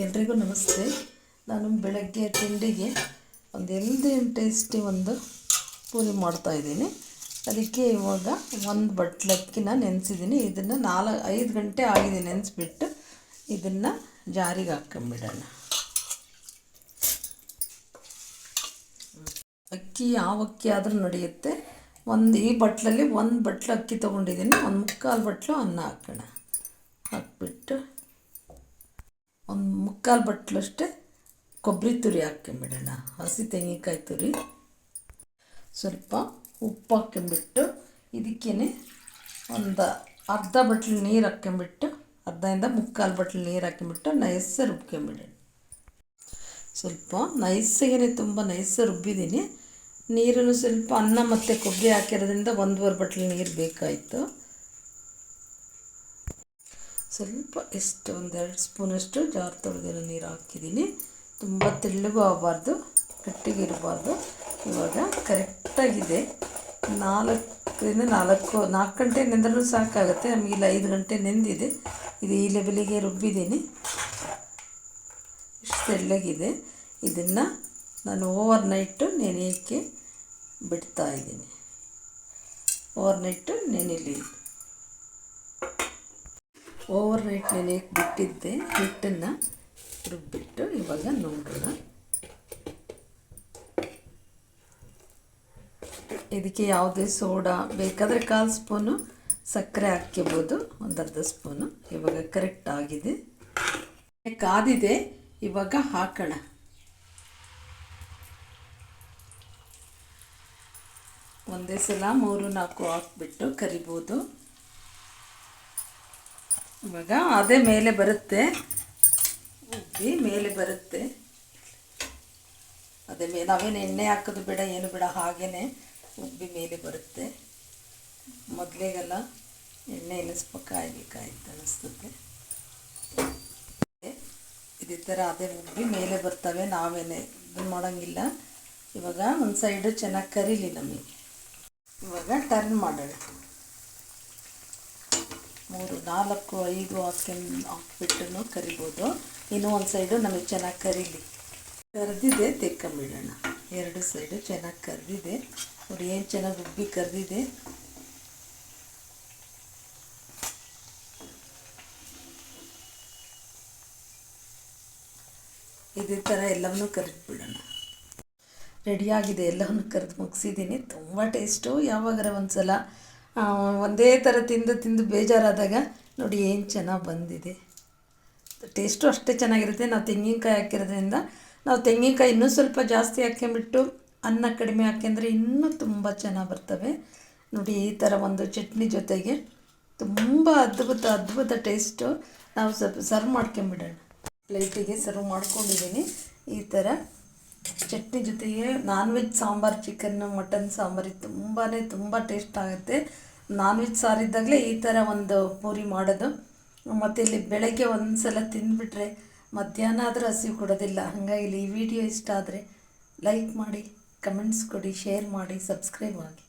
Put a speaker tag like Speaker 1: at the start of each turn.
Speaker 1: ಎಲ್ರಿಗೂ ನಮಸ್ತೆ. ನಾನು ಬೆಳಗ್ಗೆ ತಿಂಡಿಗೆ ಒಂದು ಎಲ್ದಿ ಟೇಸ್ಟಿ ಒಂದು ಪೂರಿ ಮಾಡ್ತಾಯಿದ್ದೀನಿ ಅದಕ್ಕೆ ಇವಾಗ ಒಂದು ಬಟ್ಲಕ್ಕಿನ ನೆನೆಸಿದ್ದೀನಿ. ಇದನ್ನು ನಾಲ್ಕು, ಐದು ಗಂಟೆ ಆಗಿದೆ ನೆನೆಸ್ಬಿಟ್ಟು ಇದನ್ನು ಜಾರಿಗೆ ಹಾಕ್ಕೊಂಬಿಡೋಣ. ಅಕ್ಕಿ ಯಾವ ಅಕ್ಕಿ ಆದರೂ ನಡೆಯುತ್ತೆ. ಒಂದು ಈ ಬಟ್ಲಲ್ಲಿ ಒಂದು ಬಟ್ಲು ಅಕ್ಕಿ ತೊಗೊಂಡಿದ್ದೀನಿ. ಒಂದು ಮುಕ್ಕಾಲು ಬಟ್ಲು ಅನ್ನ ಹಾಕೋಣ. ಹಾಕ್ಬಿಟ್ಟು ಒಂದು ಮುಕ್ಕಾಲು ಬಟ್ಲಷ್ಟೇ ಕೊಬ್ಬರಿ ತುರಿ ಹಾಕ್ಕೊಂಬಿಡೋಣ ಹಸಿ ತೆಂಗಿನಕಾಯಿ ತುರಿ. ಸ್ವಲ್ಪ ಉಪ್ಪು ಹಾಕ್ಕೊಂಬಿಟ್ಟು ಇದಕ್ಕೇ ಒಂದು ಅರ್ಧ ಬಟ್ಲು ನೀರು ಹಾಕ್ಕೊಂಬಿಟ್ಟು ಅರ್ಧದಿಂದ ಮುಕ್ಕಾಲು ಬಟ್ಲು ನೀರು ಹಾಕ್ಕೊಂಬಿಟ್ಟು ನೈಸ ರುಬ್ಕೊಂಬಿಡೋಣ ಸ್ವಲ್ಪ ನೈಸಾಗೇ ತುಂಬ ನೈಸ ರುಬ್ಬಿದ್ದೀನಿ. ನೀರನ್ನು ಸ್ವಲ್ಪ ಅನ್ನ ಮತ್ತು ಕೊಬ್ಬರಿ ಹಾಕಿರೋದ್ರಿಂದ ಒಂದೂವರೆ ಬಟ್ಲು ನೀರು ಬೇಕಾಯಿತು. ಸ್ವಲ್ಪ ಎಷ್ಟು ಒಂದೆರಡು ಸ್ಪೂನಷ್ಟು ಜಾರ್ ತೊಳೆದಿರೋ ನೀರು ಹಾಕಿದ್ದೀನಿ. ತುಂಬ ತೆಳ್ಳಗೂ ಆಗಬಾರ್ದು ಗಟ್ಟಿಗಿರಬಾರ್ದು ಇವಾಗ ಕರೆಕ್ಟಾಗಿದೆ. ನಾಲ್ಕರಿಂದ ನಾಲ್ಕು ನಾಲ್ಕು ಗಂಟೆ ನೆಂದ್ರೂ ಸಾಕಾಗುತ್ತೆ. ನಮಗೆ ಇಲ್ಲಿ ಐದು ಗಂಟೆ ನೆಂದಿದೆ. ಇದು ಈ ಲೆವೆಲಿಗೆ ರುಬ್ಬಿದ್ದೀನಿ. ಇಷ್ಟು ತೆಳ್ಳಗಿದೆ. ಇದನ್ನು ನಾನು ಓವರ್ ನೈಟು ನೆನೆಯೋಕ್ಕೆ ಬಿಡ್ತಾ ಇದ್ದೀನಿ. ಓವರ್ ನೈಟು ನೆನೆಲಿ. ಓವರ್ ನೈಟ್ ನೆನೆಯಕ್ಕೆ ಬಿಟ್ಟಿದ್ದೆ ಹಿಟ್ಟನ್ನು ರುಬ್ಬಿಟ್ಟು ಇವಾಗ ನೋಡೋಣ ಇದಕ್ಕೆ ಯಾವುದೇ ಸೋಡಾ ಬೇಕಾದರೆ ಕಾಲು ಸ್ಪೂನು, ಸಕ್ಕರೆ ಹಾಕ್ಕೋಬೋದು ಒಂದು ಅರ್ಧ ಸ್ಪೂನು. ಇವಾಗ ಕರೆಕ್ಟ್ ಆಗಿದೆ. ಕಾದಿದೆ, ಇವಾಗ ಹಾಕೋಣ. ಒಂದೇ ಸಲ ಮೂರು ನಾಲ್ಕು ಹಾಕ್ಬಿಟ್ಟು ಕರಿಬೋದು. ಇವಾಗ ಅದೇ ಮೇಲೆ ಬರುತ್ತೆ. ಉಬ್ಬಿ ಮೇಲೆ ಬರುತ್ತೆ. ಅದೇ ಮೇಲೆ ನಾವೇನು ಎಣ್ಣೆ ಹಾಕೋದು ಬೇಡ, ಏನು ಬೇಡ ಹಾಗೇ ಉಬ್ಬಿ ಮೇಲೆ ಬರುತ್ತೆ. ಮೊದಲಿಗೆಲ್ಲ ಎಣ್ಣೆ ಎನಿಸ್ಪ ಕಾಯ್ಬೇಕಾಯ್ತು ಅನ್ನಿಸ್ತದೆ ಇದೇ ಥರ ಅದೇ ಉಬ್ಬಿ ಮೇಲೆ ಬರ್ತವೆ, ನಾವೇನೆ ಇದು ಮಾಡೋಂಗಿಲ್ಲ. ಇವಾಗ ಒಂದು ಸೈಡು ಚೆನ್ನಾಗಿ ಕರೀಲಿ ನಮಗೆ. ಇವಾಗ ಟರ್ನ್ ಮಾಡೋಣ. ಮೂರು, ನಾಲ್ಕು, ಐದು ಹಾಕ್ಕೊಂಡು ಹಾಕ್ಬಿಟ್ಟು ಕರಿಬೋದು. ಇನ್ನೂ ಒಂದು ಸೈಡು ನಮಗೆ ಚೆನ್ನಾಗಿ ಕರೀಲಿ. ಕರೆದಿದೆ ತೆಕ್ಕೊಂಬಿಡೋಣ. ಎರಡು ಸೈಡು ಚೆನ್ನಾಗಿ ಕರೆದಿದೆ. ನೋಡಿ ಏನು ಚೆನ್ನಾಗಿ ಉಬ್ಬಿ ಕರೆದಿದೆ. ಇದೇ ಥರ ಎಲ್ಲವನ್ನೂ ಕರೆದ್ಬಿಡೋಣ. ರೆಡಿಯಾಗಿದೆ ಎಲ್ಲವನ್ನು ಕರೆದು ಮುಗಿಸಿದ್ದೀನಿ ತುಂಬ ಟೇಸ್ಟು. ಯಾವಾಗಾರ ಒಂದು ಸಲ ಒಂದೇ ಥರ ತಿಂದು ತಿಂದು ಬೇಜಾರಾದಾಗ ನೋಡಿ ಏನು ಚೆನ್ನಾಗಿ ಬಂದಿದೆ. ಟೇಸ್ಟು ಅಷ್ಟೇ ಚೆನ್ನಾಗಿರುತ್ತೆ. ನಾವು ತೆಂಗಿನಕಾಯಿ ಹಾಕಿರೋದ್ರಿಂದ ನಾವು ತೆಂಗಿನಕಾಯಿ ಇನ್ನೂ ಸ್ವಲ್ಪ ಜಾಸ್ತಿ ಹಾಕ್ಕೊಂಬಿಟ್ಟು ಅನ್ನ ಕಡಿಮೆ ಹಾಕ್ಯಂದ್ರೆ ಇನ್ನೂ ತುಂಬ ಚೆನ್ನಾಗಿ ಬರ್ತವೆ. ನೋಡಿ ಈ ಥರ ಒಂದು ಚಟ್ನಿ ಜೊತೆಗೆ ತುಂಬ ಅದ್ಭುತ ಅದ್ಭುತ ಟೇಸ್ಟು ನಾವು ಸ್ವಲ್ಪ ಸರ್ವ್ ಮಾಡ್ಕೊಂಬಿಡೋಣ. ಪ್ಲೇಟಿಗೆ ಸರ್ವ್ ಮಾಡ್ಕೊಂಡಿದ್ದೀನಿ. ಈ ಥರ ಚಟ್ನಿ ಜೊತೆಗೆ non veg sambar chicken mutton sambar ತುಂಬಾ ತುಂಬ ಟೇಸ್ಟ್ ಆಗುತ್ತೆ. ನಾನ್ ವೆಜ್ ಸಾರಿದ್ದಾಗಲೇ ಈ ಥರ ಒಂದು ಪೂರಿ ಮಾಡೋದು. ಮತ್ತು ಇಲ್ಲಿ ಬೆಳಗ್ಗೆ ಒಂದ್ಸಲ ಸಲ ತಿಂದುಬಿಟ್ರೆ ಮಧ್ಯಾಹ್ನ ಆದರೂ ಹಸಿವು ಕೊಡೋದಿಲ್ಲ. ಹಾಗಾಗಿ ಈ ವಿಡಿಯೋ ಇಷ್ಟ ಆದರೆ ಲೈಕ್ ಮಾಡಿ ಕಮೆಂಟ್ಸ್ ಕೊಡಿ ಶೇರ್ ಮಾಡಿ ಸಬ್ಸ್ಕ್ರೈಬ್ ಆಗಿ.